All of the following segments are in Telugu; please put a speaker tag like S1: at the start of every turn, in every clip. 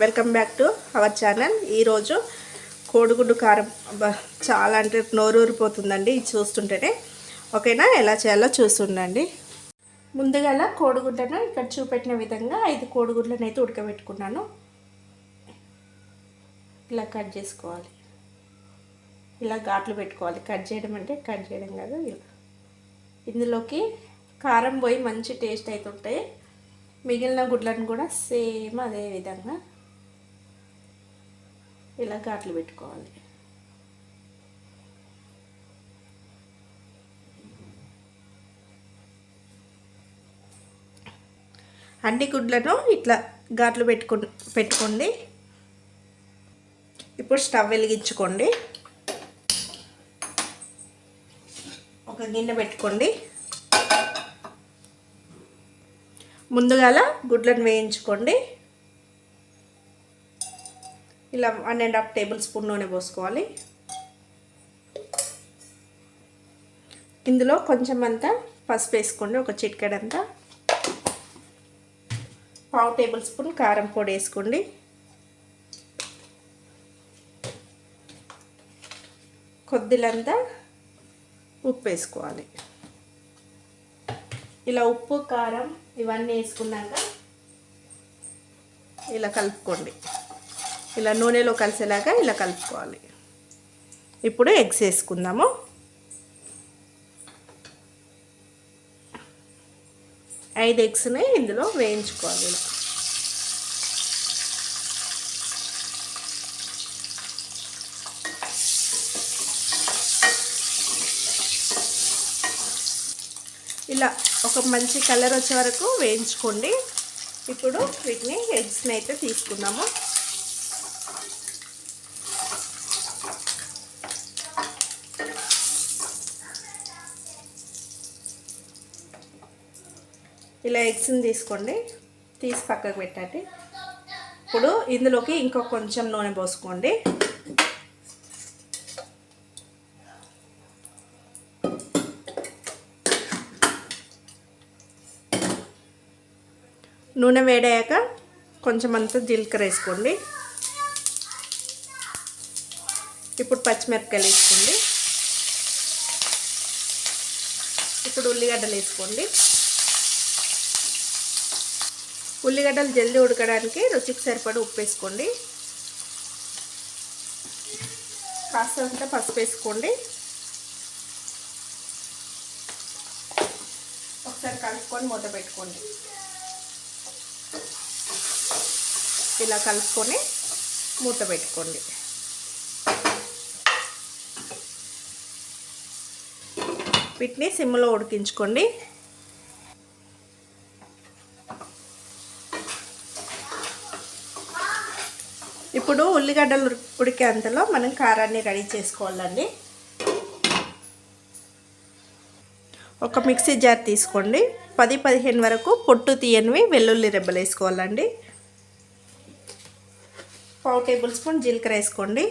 S1: Welcome back to our channel ఈరోజు కోడిగుడ్డు కారం చాలా అంటే నోరూరిపోతుందండి ఇది చూస్తుంటేనే. ఓకేనా? ఎలా చేయాలో చూస్తుండండి. ముందుగా కోడిగుడ్డను ఇక్కడ చూపెట్టిన విధంగా ఐదు కోడిగుడ్లను అయితే ఉడకబెట్టుకున్నాను. ఇలా కట్ చేసుకోవాలి. ఇలా ఘాట్లు పెట్టుకోవాలి. కట్ చేయడం అంటే కట్ చేయడం కాదు ఇలా. ఇందులోకి కారం పోయి మంచి టేస్ట్ అయితే ఉంటాయి. మిగిలిన గుడ్లను కూడా సేమ్ అదే విధంగా ఇలా ఘాట్లు పెట్టుకోవాలి. అన్ని గుడ్లను ఇట్లా ఘాట్లు పెట్టుకు పెట్టుకోండి. ఇప్పుడు స్టవ్ వెలిగించుకోండి. ఒక గిన్నె పెట్టుకోండి. ముందుగాల గుడ్లను వేయించుకోండి. ఇలా one and half tablespoon నూనె పోసుకోవాలి. ఇందులో కొంచెం అంతా పసుపు వేసుకోండి ఒక చిటికెడంతా. పావు టేబుల్ స్పూన్ కారం పొడి వేసుకోండి. కొద్దిలంతా ఉప్పు వేసుకోవాలి. ఇలా ఉప్పు కారం ఇవన్నీ వేసుకున్నాక ఇలా కలుపుకోండి. ఇలా నూనెలో కలిసేలాగా ఇలా కలుపుకోవాలి. ఇప్పుడు ఎగ్స్ వేసుకుందాము. ఐదు ఎగ్స్ని ఇందులో వేయించుకోవాలి ఇలా. ఇలా ఒక మంచి కలర్ వచ్చే వరకు వేయించుకోండి. ఇప్పుడు వీటిని ఎగ్స్ని అయితే తీసుకున్నాము ఇలా ఎగ్స్ని తీసుకోండి. తీసి పక్కకు పెట్టండి. ఇప్పుడు ఇందులోకి ఇంకొక కొంచెం నూనె పోసుకోండి. నూనె వేడయ్యాక కొంచెం అంతా జీలకర్ర వేసుకోండి. ఇప్పుడు పచ్చిమిరపకాయలు వేసుకోండి. ఇప్పుడు ఉల్లిగడ్డలు వేసుకోండి. ఉల్లిగడ్డలు జల్దీ ఉడకడానికి రుచికి సరిపడి ఉప్పు వేసుకోండి. కాస్తంత పసుపు వేసుకోండి. ఒకసారి కలుపుకొని మూత పెట్టుకోండి. ఇలా కలుపుకొని మూత పెట్టుకోండి. వీటిని సిమ్లో ఉడికించుకోండి. ఇప్పుడు ఉల్లిగడ్డలు ఉడికే అంతలో మనం కారాన్ని రెడీ చేసుకోవాలండి. ఒక మిక్సీ జార్ తీసుకోండి. పది పదిహేను వరకు పొట్టు తీయనివి వెల్లుల్లి రెబ్బలు వేసుకోవాలండి. పావు టేబుల్ స్పూన్ జీలకర్ర వేసుకోండి.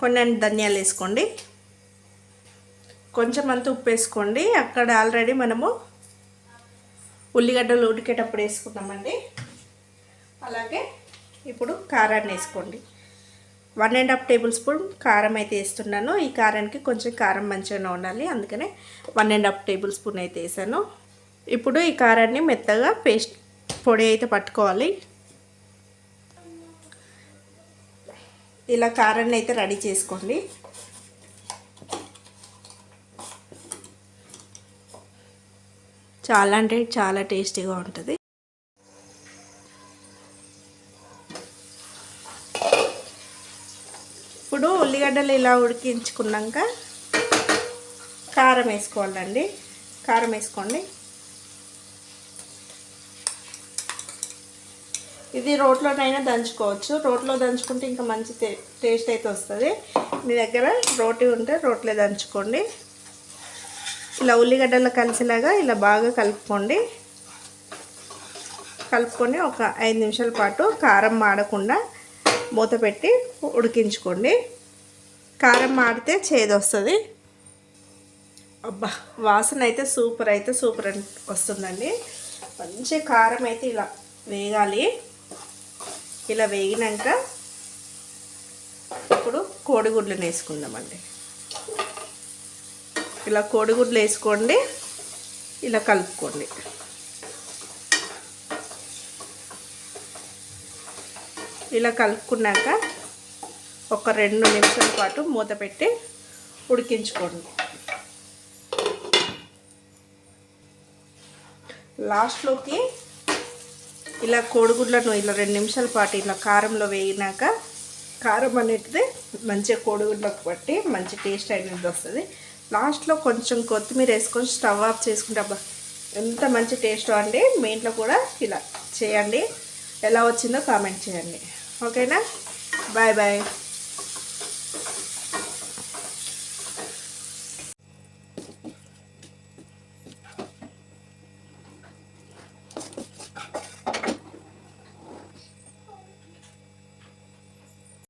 S1: కొన్ని ధనియాలు వేసుకోండి. కొంచెం అంత ఉప్పు వేసుకోండి. అక్కడ ఆల్రెడీ మనము ఉల్లిగడ్డలు ఉడికేటప్పుడు వేసుకున్నామండి. అలాగే ఇప్పుడు కారాన్ని వేసుకోండి. One and half tablespoon కారం అయితే వేస్తున్నాను. ఈ కారానికి కొంచెం కారం మంచిగా ఉండాలి. అందుకనే one and half tablespoon అయితే వేసాను. ఇప్పుడు ఈ కారాన్ని మెత్తగా పేస్ట్ పొడి అయితే పట్టుకోవాలి. ఇలా కారాన్ని అయితే రెడీ చేసుకోండి. చాలా అంటే చాలా టేస్టీగా ఉంటుంది. ఇప్పుడు ఉల్లిగడ్డలు ఇలా ఉడికించుకున్నాక కారం వేసుకోవాలండి. కారం వేసుకోండి. ఇది రోట్లోనైనా దంచుకోవచ్చు. రోట్లో దంచుకుంటే ఇంకా మంచి టేస్ట్ అయితే వస్తుంది. మీ దగ్గర రోటి ఉంటే రోట్లో దంచుకోండి. ఇలా ఉల్లిగడ్డలు కలిసేలాగా ఇలా బాగా కలుపుకోండి. కలుపుకొని ఒక ఐదు నిమిషాల పాటు కారం మాడకుండా మూత పెట్టి ఉడికించుకోండి. కారం మాడితే చేదు వస్తుంది అబ్బా వాసన అయితే సూపర్ అయితే సూపర్ వస్తుందండి. మంచి కారం అయితే ఇలా వేగాలి. ఇలా వేగినాక ఇప్పుడు కోడిగుడ్లను వేసుకుందామండి. ఇలా కోడిగుడ్లు వేసుకోండి ఇలా కలుపుకోండి. ఇలా కలుపుకున్నాక ఒక రెండు నిమిషాల పాటు మూత పెట్టి ఉడికించుకోండి. లాస్ట్లోకి ఇలా కోడిగుడ్లను ఇలా రెండు నిమిషాల పాటు ఇలా కారంలో వేయినాక కారం అనేది మంచిగా కోడిగుడ్లకు పట్టి మంచి టేస్ట్ అనేది వస్తుంది. లాస్ట్లో కొంచెం కొత్తిమీర వేసుకొని స్టవ్ ఆఫ్ చేసుకుంటే అబ్బా ఎంత మంచి టేస్ట్ అండి. మీ ఇంట్లో కూడా ఇలా చేయండి. ఎలా వచ్చిందో కామెంట్ చేయండి. ఓకేనా? Bye bye.